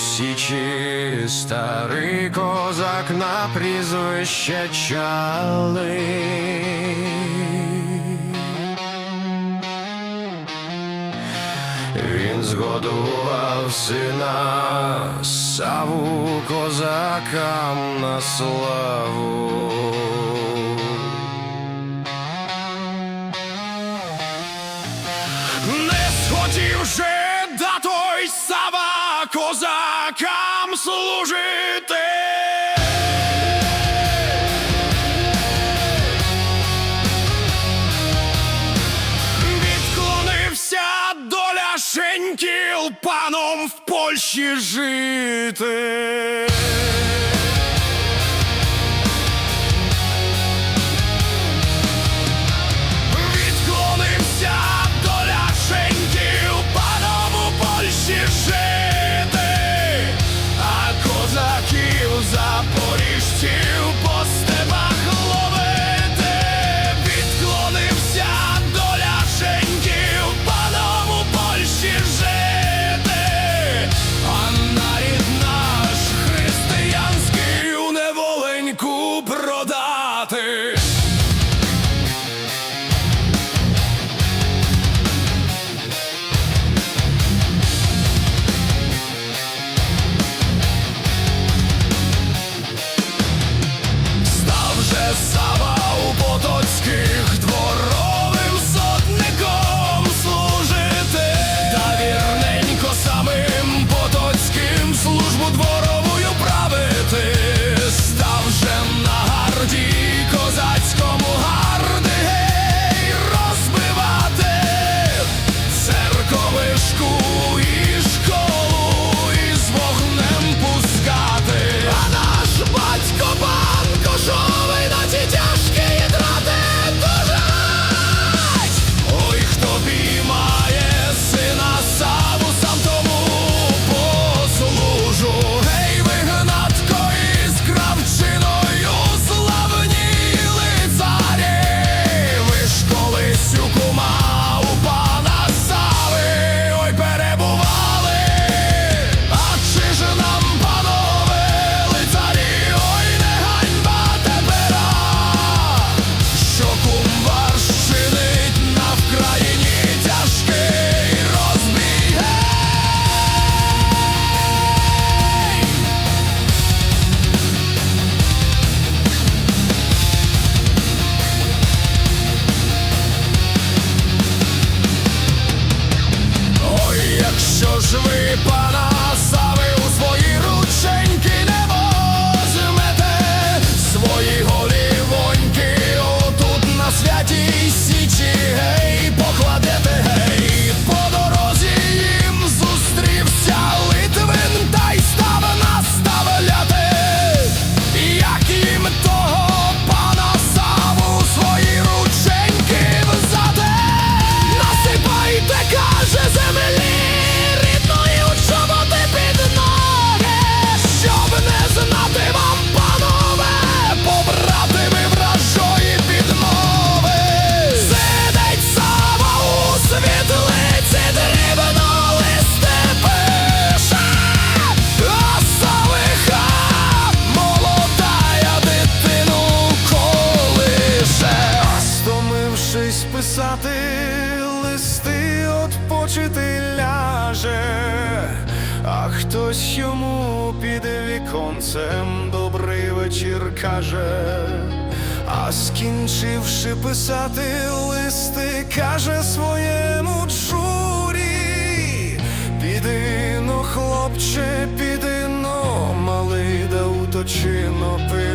Січі старий козак на прізвище чали. Він згодував сина саву козакам на славу. козакам служити. Відклонився доля шеньків паном в Польщі жити. двора. сонцем добрий вечір каже, а скінчивши писати листи, каже своєму джурі, піди, ну, хлопче, піди, ну, малий да уточино пи.